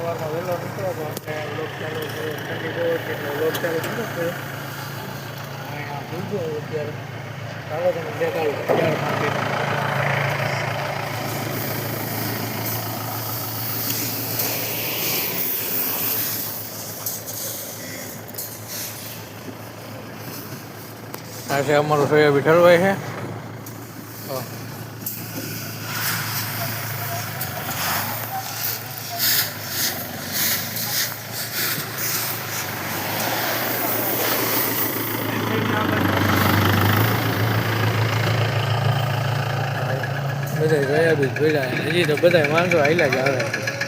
સવારમાં વહેલો નીકળો તો આપણે લોક ચાલુ છે ઠંડી બહુ હતી એટલે લોક ચાલુ થયો છે અહીંયા ભૂલ ગયો અત્યારે ચાલો તમે દેખાડો યાર માર્કેટ આ છે અમારું સોયાબીન ઠરવાય છે તો બધા સોયાબીન ભર્યા હજી તો બધા માણસો હાલ્યા જ આવે જો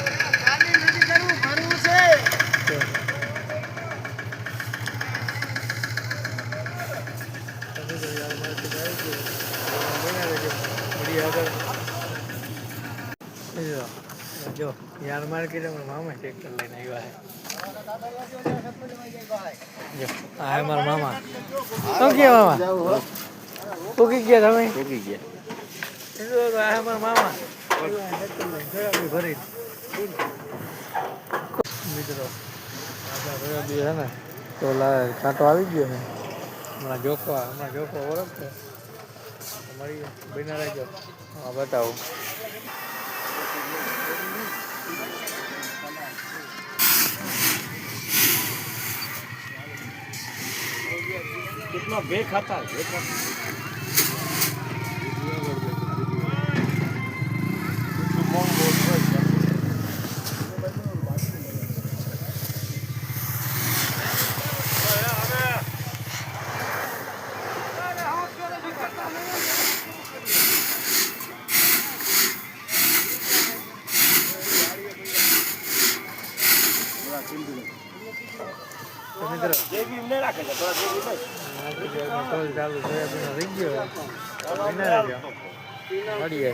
યાર માર્કેટ અમારા મામા ટ્રેક્ટર લઈને આવ્યા છે હે મારા મામા. શું કે મામા? પૂકી ગયા તમે? ઉગી ગયા. આ હે મારા મામા. ભરી મિત્રો સોયાબીન છે ને તો કાંટો આવી ગયો ને હમણાં જોખવા હમણાં જોખવા ઓળખતો. મળી બના રહેજો. હા બતાવું. कितना बेखता है Jadi ini lah kerja, kalau jadi ini. ચાલુ રહી ગયો બના રહેજો મળીએ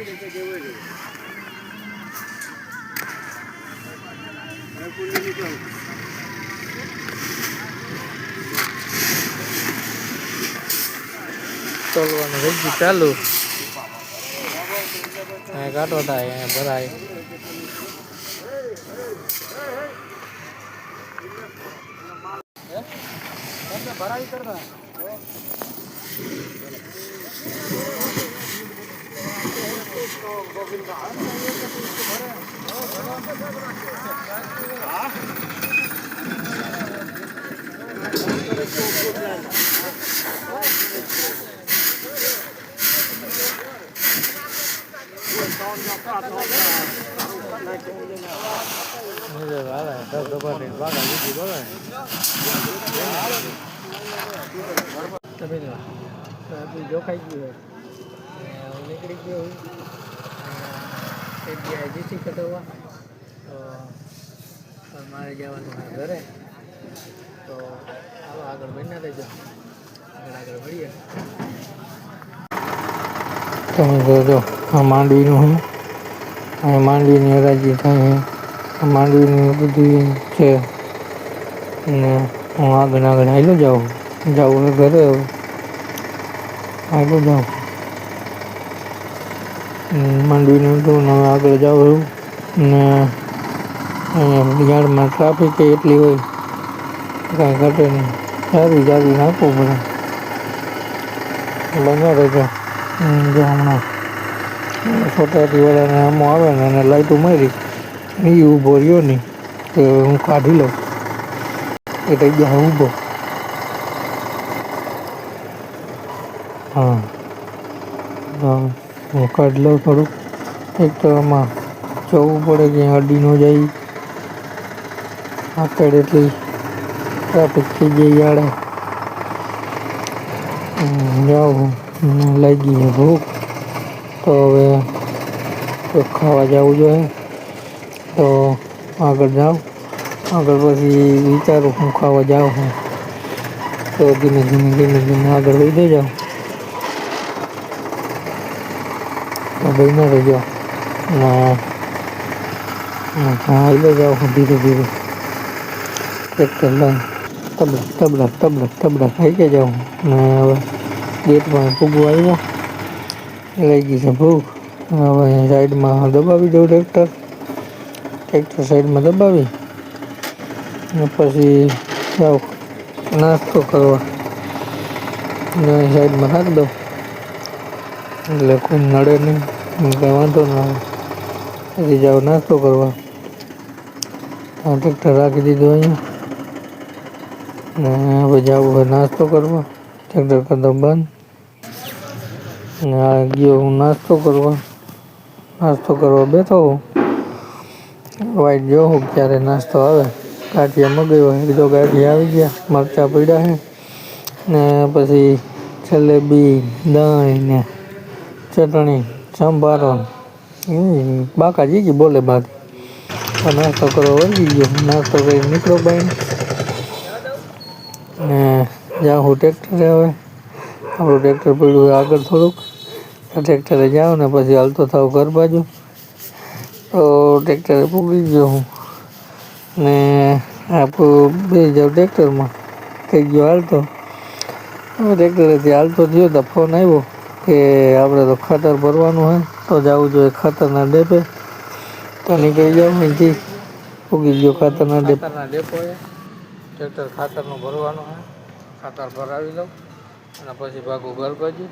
ગયું ચાલુ અહીંયા કાંટો થાય અહીંયા ભરાય નજર આવે ધબ ધબાટી વાગા લીધી બોલે તમે જો આપી જોખાઈ ગયું હોય હું નીકળી ગયો હું એક મારે જવાનું મારા ઘરે. તો આવો આગળ બન્યા રહેજો. આગળ આગળ મળીએ. તમે જોજો આ માંડવીનું હું. અહીં માંડવીની હરાજી થાય છે. માંડવીની બધી છે. ને હું આગળ આગળ આવી જાઉં. જાઉં ઘરે હાલો જાઉં. માંડવીનું હતું હવે આગળ જાઉં છું. ને યાર્ડમાં ટ્રાફિક એટલી હોય કાંઈ ઘટે નહીં. સારી જારી નાખવું પડે. રહેજો હમ, જો હમણાં સોસાયટી વાળાને આમો આવે ને એને લાઈટો મારી એ ઊભો રહ્યો નહીં તો હું કાઢી લઉં. એ થઈ ગયા ઊભો. હા. હા. હું કાઢી લઉં થોડુંક એક તો આમાં જવું પડે કે અડી ન જાય. આગળ એટલી ટ્રાફિક થઈ જાય યાડે જાઉં લાગી છે ભૂખ. તો હવે તો ખાવા જવું જોઈએ. તો આગળ જાઉં આગળ પછી વિચારું હું ખાવા જાઉં હું. તો ધીમે ધીમે ધીમે ધીમે આગળ વધી જાઉં. તો બહીને રહેજો ને હાલે જાઉં હું ધીરે ધીરે ટ્રેક્ટર લઈને તબલા તબલા તબલા તબલા ખાઈ કે જાઉં ને હવે ગેટમાં ફૂગો આવ્યો લઈ ગઈ છે ભૂખ હવે અહીં સાઈડમાં દબાવી દઉં ટ્રેક્ટર ટ્રેક્ટર સાઈડમાં દબાવી અને પછી જાઉં નાસ્તો કરવા અને અહીં સાઈડમાં રાખી દઉં એટલે કોઈ નડે નહીં કંઈ વાંધો ના આવે. પછી જાઉં નાસ્તો કરવા. આ રાખી દીધું અહીંયા. ને હવે જવું હોય નાસ્તો કરવા. ટ્રેક્ટર કરતો બંધ. ને આ ગયો હું નાસ્તો કરવા. નાસ્તો કરવા બેઠો હું. વાઈટ જોઉં ક્યારે નાસ્તો આવે. ગાંઠિયા મગાવ્યો, એક તો ગાંઠિયા આવી ગયા. મરચાં પડ્યા છે. ને પછી જલેબી દહીં ને ચટણી. સંભારો. બાકા જીજી બોલે બાકી. નાસ્તો કરો વળગી ગયો. નાસ્તો કરી નીકળો બાઈ. ને જ્યાં હું ટ્રેક્ટરે હવે. આપણું ટ્રેક્ટર પડ્યું આગળ થોડુંક. ટ્રેક્ટરે જાઉં ને પછી હાલતો થાવ ઘર બાજુ. તો ટ્રેક્ટરે પૂગી ગયો હું. ને આપણું બે જાઉં ટ્રેક્ટરમાં. થઈ ગયો હાલતો. હવે ટ્રેક્ટરેથી હાલતો થયો તો ફોન આવ્યો. કે આપણે તો ખાતર ભરવાનું હોય, તો જવું જોઈએ ખાતરના ડેપે. તો નીકળી જાઉં અહીંથી. ઉગી ગયો ખાતરના ડેપો. ખાતરના ડેપોએ ટ્રેક્ટર ખાતરનું ભરવાનું હોય. ખાતર ભરાવી લઉં. અને પછી ભાગું ઘર બાજુ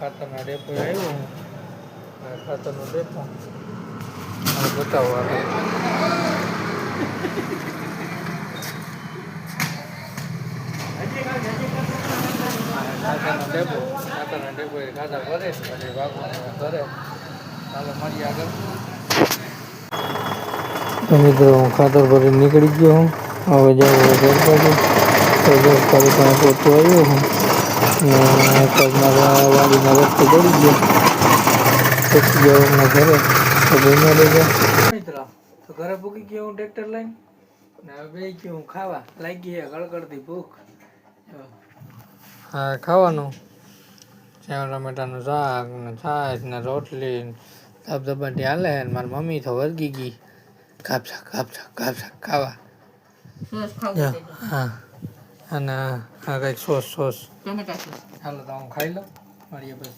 ખાતરના ડેપો આવ્યો હું. ખાતરનું ડેપો. અને બતાવો આગળ ખાતરના ડેપો એ ખાતર ભરે પછી ભાગું ઘરે. ચાલો મળીએ આગળ. તો મિત્રો હું ખાતર ભરી નીકળી ગયો હું. હવે જાઉં ઘર બાજુ. તો આવ્યો હું. ને વાડીના રસ્તે ચડી ગયો. પછી ગયો હમણાં ઘરે. તો બહેનો લઈ ગયા મિત્રો તો ઘરે પૂકી ગયો હું ટ્રેક્ટર લઈને. ને હવે બે ગયો હું ખાવા. લાગી ગયા કળકળતી ભૂખ. હા ખાવાનું. સેવ ટમેટાનું શાક ને છાશ ને રોટલી ધબધબાટી હાલે ને મારી મમ્મી તો વર્ગી ગઈ. કાપસા કાપસા કાપસા ખાવા. હા. અને આ કંઈક સોસ સોસ. ચાલો તો હું ખાઈ લઉં. મળીએ પછી.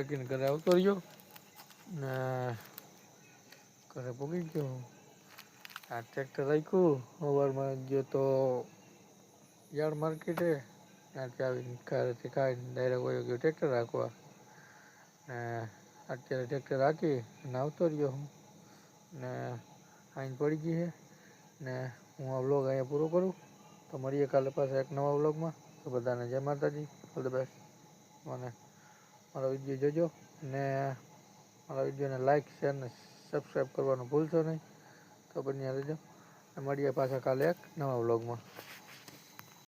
રાખીને ઘરે આવતો રહ્યો ને ઘરે પૂગી ગયો. આ ટ્રેક્ટર રાખ્યું. સવારમાં ગયો તો યાર્ડ માર્કેટે. ત્યાંથી આવીને ઘરેથી ખાઈને ડાયરેક્ટ વયો ગયો ટ્રેક્ટર રાખવા. ને અત્યારે ટ્રેક્ટર રાખી અને આવતો રહ્યો હું. ને આઈને પડી ગઈ છે ને હું આ વ્લોગ અહીંયા પૂરો કરું. તો મળીએ કાલે પાછા એક નવા વ્લોગમાં તો બધાને જય માતાજી. ઓલ ધ બેસ્ટ મને મારો વીડિયો જોજો ને મારા વિડીયોને લાઇક શેર ને સબસ્ક્રાઈબ કરવાનું ભૂલશો નહીં. તો બન્યા રહેજો. અને મળીએ પાછા કાલે એક નવા વ્લોગમાં